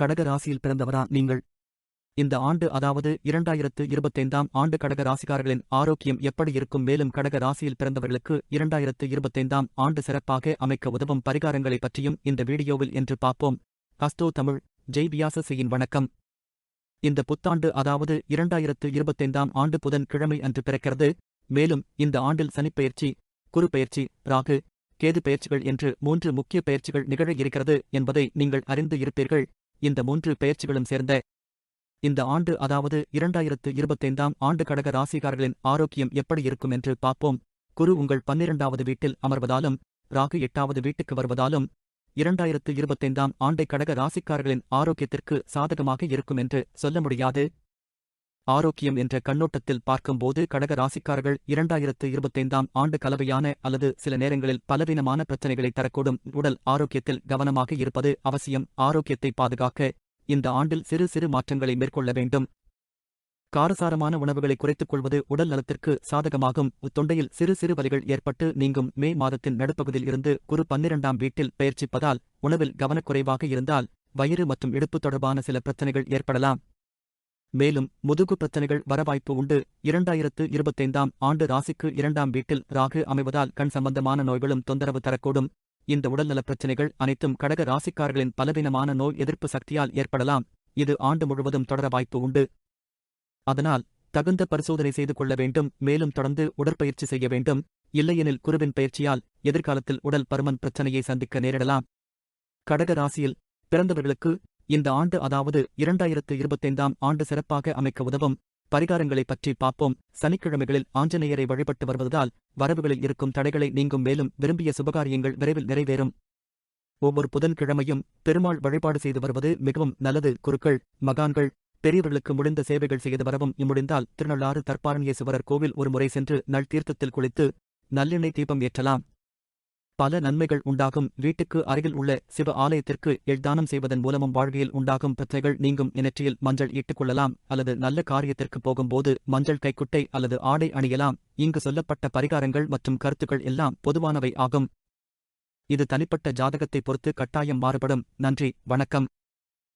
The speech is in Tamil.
கடக ராசியில் பிறந்தவரா நீங்கள்? இந்த ஆண்டு அதாவது இரண்டாயிரத்து இருபத்தைந்தாம் ஆண்டு கடக ராசிக்காரர்களின் ஆரோக்கியம் எப்படி இருக்கும்? மேலும் கடக ராசியில் பிறந்தவர்களுக்கு இரண்டாயிரத்து இருபத்தைந்தாம் ஆண்டு சிறப்பாக அமைக்க உதவும் பரிகாரங்களைப் பற்றியும் இந்த வீடியோவில் என்று பார்ப்போம். அஸ்தோ தமிழ் ஜெய் வியாசசியின் வணக்கம். இந்த புத்தாண்டு அதாவது இரண்டாயிரத்து இருபத்தைந்தாம் ஆண்டு புதன் கிழமை அன்று பிறக்கிறது. மேலும் இந்த ஆண்டில் சனிப்பெயர்ச்சி குரு பெயர்ச்சி ராகு கேது பெயர்ச்சிகள் என்று மூன்று முக்கிய பெயர்ச்சிகள் நிகழ இருக்கிறது என்பதை நீங்கள் அறிந்து இருப்பீர்கள். இந்த மூன்று பெயர்ச்சிகளும் சேர்ந்த இந்த ஆண்டு அதாவது இரண்டாயிரத்து இருபத்தைந்தாம் ஆண்டு கடக ராசிகாரர்களின் ஆரோக்கியம் எப்படி இருக்கும் என்று பார்ப்போம். குரு உங்கள் பன்னிரண்டாவது வீட்டில் அமர்வதாலும் ராகு எட்டாவது வீட்டுக்கு வருவதாலும் இரண்டாயிரத்து இருபத்தைந்தாம் ஆண்டை கடக ராசிக்காரர்களின் ஆரோக்கியத்திற்கு சாதகமாக இருக்கும் என்று சொல்ல முடியாது. ஆரோக்கியம் என்ற கண்ணோட்டத்தில் பார்க்கும்போது கடக ராசிக்காரர்கள் இரண்டாயிரத்து இருபத்தைந்தாம் ஆண்டு கலவையான அல்லது சில நேரங்களில் பலவீனமான பிரச்சனைகளை தரக்கூடும். உடல் ஆரோக்கியத்தில் கவனமாக இருப்பது அவசியம். ஆரோக்கியத்தை பாதுகாக்க இந்த ஆண்டில் சிறு சிறு மாற்றங்களை மேற்கொள்ள வேண்டும். காரசாரமான உணவுகளை குறைத்துக் கொள்வது உடல் நலத்திற்கு சாதகமாகும். தொண்டையில் சிறு சிறு வலிகள் ஏற்பட்டு நீங்கும். மே மாதத்தின் நடுப்பகுதியில் இருந்து குறு பன்னிரண்டாம் வீட்டில் பயிற்சிப்பதால் உணவில் கவனக்குறைவாக இருந்தால் வயிறு மற்றும் இடுப்பு தொடர்பான சில பிரச்சனைகள் ஏற்படலாம். மேலும் முதுகு பிரச்சனைகள் வர வாய்ப்பு உண்டு. இரண்டாயிரத்து இருபத்தைந்தாம் ஆண்டு ராசிக்கு இரண்டாம் வீட்டில் ராகு அமைவதால் கண் சம்பந்தமான நோய்களும் தொந்தரவு தரக்கூடும். இந்த உடல்நலப் பிரச்சனைகள் அனைத்தும் கடக ராசிக்காரர்களின் பலவீனமான நோய் எதிர்ப்பு சக்தியால் ஏற்படலாம். இது ஆண்டு முழுவதும் தொடர வாய்ப்பு உண்டு. அதனால் தகுந்த பரிசோதனை செய்து கொள்ள வேண்டும். மேலும் தொடர்ந்து உடற்பயிற்சி செய்ய வேண்டும். இல்லையெனில் குருவின் பயிற்சியால் எதிர்காலத்தில் உடல் பருமன் பிரச்சனையை சந்திக்க நேரிடலாம். கடக ராசியில் பிறந்தவர்களுக்கு இந்த ஆண்டு அதாவது இரண்டாயிரத்து இருபத்தைந்தாம் ஆண்டு சிறப்பாக அமைக்க உதவும் பரிகாரங்களைப் பற்றி பார்ப்போம். சனிக்கிழமைகளில் ஆஞ்சநேயரை வழிபட்டு வருவதால் வரவுகளில் இருக்கும் தடைகளை நீங்கும் மேலும் விரும்பிய சுபகாரியங்கள் விரைவில் நிறைவேறும். ஒவ்வொரு புதன்கிழமையும் பெருமாள் வழிபாடு செய்து வருவது மிகவும் நல்லது. குருக்கள் மகான்கள் பெரியவர்களுக்கு முடிந்த சேவைகள் செய்து வரவும் இம்முடிந்தால் திருநள்ளாறு தற்பாரண்யேசுவரர் கோவில் ஒருமுறை சென்று நல் தீர்த்தத்தில் குளித்து நல்லெண்ணெய் தீபம் ஏற்றலாம். பல நன்மைகள் உண்டாகும். வீட்டுக்கு அருகில் உள்ள சிவ ஆலயத்திற்கு எழ்தானம் செய்வதன் மூலமும் வாழ்க்கையில் உண்டாகும் பிரச்சனைகள் நீங்கும் இனற்றியில் மஞ்சள் இட்டுக்கொள்ளலாம் அல்லது நல்ல காரியத்திற்கு போகும்போது மஞ்சள் கைக்குட்டை அல்லது ஆடை அணியலாம். இங்கு சொல்லப்பட்ட பரிகாரங்கள் மற்றும் கருத்துக்கள் எல்லாம் பொதுவானவை ஆகும். இது தனிப்பட்ட ஜாதகத்தை பொறுத்து கட்டாயம் மாறுபடும். நன்றி. வணக்கம்.